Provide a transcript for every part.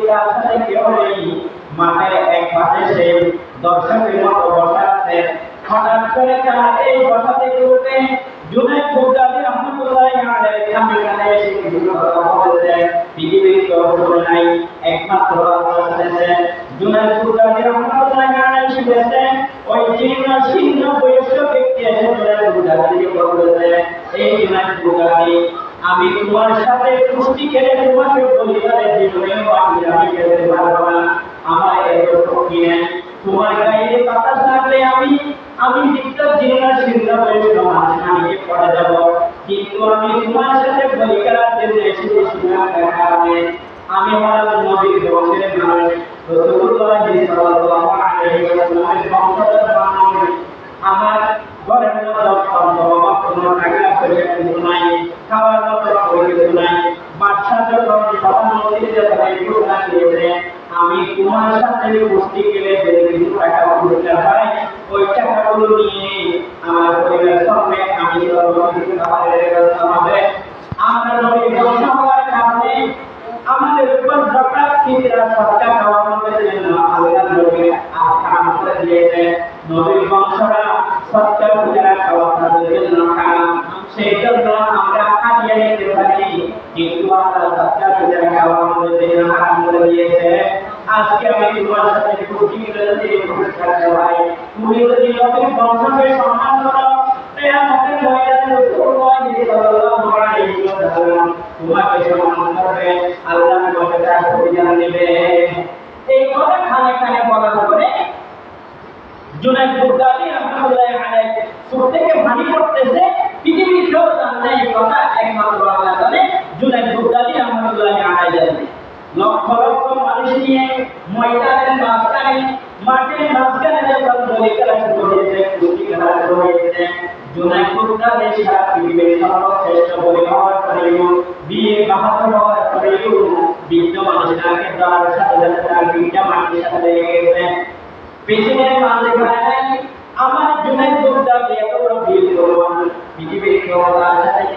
তার সাথে কেউ নেই মাঠের এক পাশে সে দর্শকের মতো বসে হঠাৎ করে তার এই বসা থেকে উঠে জুনাইদ বুগদাদি রহমতুল্লাহ আলাইহি সামনে এসে বিভিন্ন কথা বলছে পৃথিবীর কেউ নাই একমাত্র আল্লাহ শুনেছে জুনাইদ বুগদাদি রহমতুল্লাহ আলাইহি বলেছে ওই জীর্ণ শীর্ণ বয়স্ক ব্যক্তি এসে জুনাইদ বুগদাদিকে বলেছে এই জুনাইদ বুগদাদি আমি তোমার সাথে কুস্তি খেলে তোমাকে বলিদানের জীবনে আমি আমি খেলতে পারব না। আমার এত শক্তি নেই। তোমার গায়ে বাতাস লাগলে আমি আমি বিদ্যুৎ জীবনা শীর্ণ বয়স্ক মানুষ আমি পড়ে যাব কিন্তু আমি তোমার সাথে খেলার জন্য এসেছি সুনাম কারণে আমি আমার নবীর বংশের মানুষ। রসুল্লাহ সাল্লাল্লাহু আলাইহি ওয়াসাল্লামের বংশধর মানুষ আমার ঘরের মধ্যে সাথে কুস্তি খেলে যে কিছু টাকা পুরস্কার পাই ওই টাকাগুলো নিয়ে আমার পরিবারের সঙ্গে আমি আমরা নবী বংশ হওয়ার কারণে আমাদের উপর জাকাত ফিতরা সদকা খাওয়ানোর জন্য আল্লাহ নবী আহকাম করে দিয়েছে। নবীর বংশরা সদকা ফিতরা খাওয়ানোর জন্য হারাম সেই জন্য আমরা হাদিয়া নিতে পারি, কিন্তু আল্লাহ সদকা ফিতরা খাওয়ানোর জন্য হারাম করে দিয়েছে। আজকে আমি তোমার সাথে খুশি করেছি পুরস্কার দেওয়াই তুমি যদি নবীর বংশকে সম্মান করো সম্মান আল্লাহ তোমাকে তার দেবে। এই কথা খানে খানে বলার পরে জুনাইদ বুগদাদি রহমাতুল্লাহ আলাইহি থেকে ভানি করতেছে, পৃথিবীর কেউ জানে এই কথা একমাত্র আল্লাহ জানে জুনাইদ বুগদাদি রহমাতুল্লাহ আলাইহি জানে লক্ষ লক্ষ মানুষ নিয়ে ময়দানের মাঝখানে, মাঠের মাঝখানে যখন বলি খেলা শুরু হয়েছে কুস্তি খেলা শুরু হয়েছে জুনাইদ বুগদাদি সারা পৃথিবীর সর্বশ্রেষ্ঠ বলি হওয়ার পরেও বিয়ে বাহাদুর হওয়ার পরেও বৃদ্ধ মানুষটাকে দেওয়ার সাথে সাথে তার বিটা মাটির সাথে লেগে গেছে। মাঝে ঘাটায় আমার জুনাইদ এত বড় বীর ভগবান, পৃথিবীর কেউ তার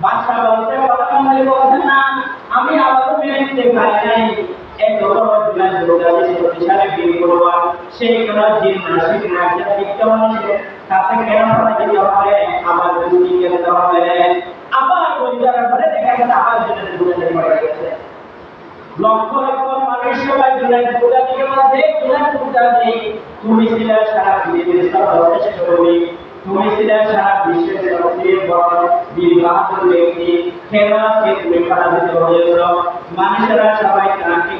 বাদশা বলছে প্রধানমন্ত্রী বলছে না। আমি আবারও মেনে নিতে পারি নাই বড় সেই কোন বিদ্যমান তাতে কেন আমার হবে? আবার ওই জায়গার পরে দেখা গেছে আবার পড়ে গেছে। তুমি ছিলে সারা পৃথিবীর তুমি ছিলে সারা বিশ্বের সবচেয়ে বড় বীর ব্যক্তি, খেলাকে তুমি পরাজিত হয়েছ মানুষেরা সবাই তাকে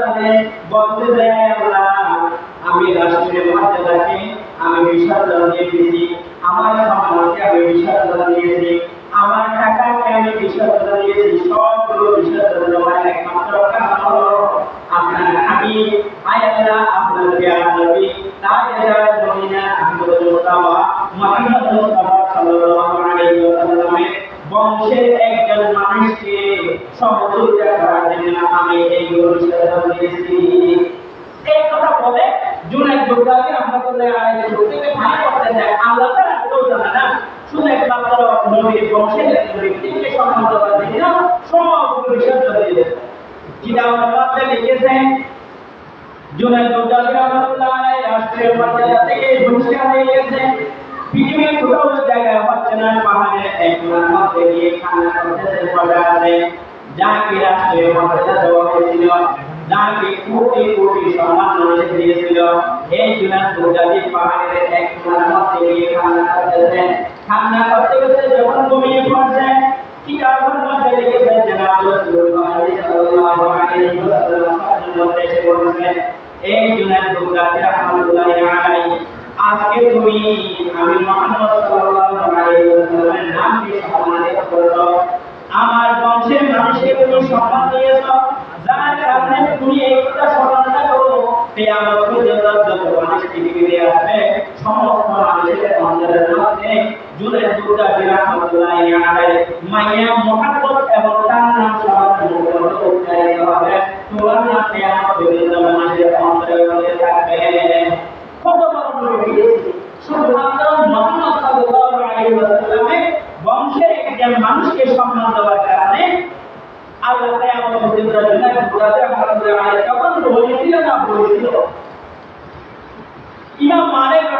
জানে বলতেছে আল্লাহ আমি রাষ্ট্রের মর্যাদাকে দিয়েছি আমার সম্মানকে দিয়েছি। আমার টাকাকে আমি বিসর্জন দিয়েছি। সবগুলো হলো আপনার আমি আয়াল্লাহ আপনার পেয়ারা নবী তাজেদার মদিনা আহমদুল মুস্তাফা মুহাম্মদ মুস্তাফা সাল্লাল্লাহু আলাইহি ওয়াসাল্লামের বংশের একজন মানুষকে সহযোগিতা করার জন্য আমি এই বিসর্জন দিয়েছি এই কথা বলে জুনাইদ বুগদাদি রহমাতুল্লাহ আলাইহি থেকে ভাই করতে যায়। আল্লাহ তাআলা কেউ জানে না শুধু একমাত্র নবীর বংশের একজন ব্যক্তিকে সম্মান দেওয়ার জন্য সমগ্র বিষয় চলে দিয়েছে কিতাবের মধ্যে লিখেছেন জুনাইদ বুগদাদি রহমাতুল্লাহ আলাইহি রাষ্ট্রীয় মর্যাদা থেকে বহিষ্কার হয়ে গেছে। পৃথিবীর কোথাও জায়গায় হচ্ছে না পাহাড়ের এক কোণার মধ্যে গিয়ে খানা করতেছে আছে যাকে রাষ্ট্রীয় মর্যাদা দেওয়া হয়েছিল যাকে কোটি কোটি সম্মান মানুষ দিয়েছিল এই জুনাইদ বুগদাদি পাহাড়ের এক কোণার মধ্যে গিয়ে খানা করতেছে। খানা করতে করতে যখন ঘুমিয়ে পড়ছে কিতাবের মধ্যে লিখেছে জনাব রাসূলুল্লাহ সাল্লাল্লাহু আলাইহি ওয়াসাল্লাম বলছেন এই জুনাইদ বুগদাদি রাহমাতুল্লাহি আলাইহি। আজকে তুমি আমি মুহাম্মদ সাল্লাল্লাহু আলাইহি ওয়াসাল্লামের নাম দিয়ে সম্মানিত করছ আমার বংশের মানুষকে তুমি সম্মান দিয়েছ। যার কারণে তুমি এই কথা স্মরণটা করো কেয়ামত পর্যন্ত যত মানুষ পৃথিবীতে আসবে, সমস্ত মানুষের অন্তরের মধ্যে জুলে দুর্গা বিরাহমতুল্লাহ আলাইহি মাইয়া মোহাম্মদ এবং তার নাম সবার মধ্যে থাকবে কত বড় নবী শুধুমাত্র মোহাম্মদ সাল্লাল্লাহু আলাইহি ওয়াসাল্লামের বংশের একজন মানুষকে সম্মান দেওয়ার কারণে আল্লাহ আমাদের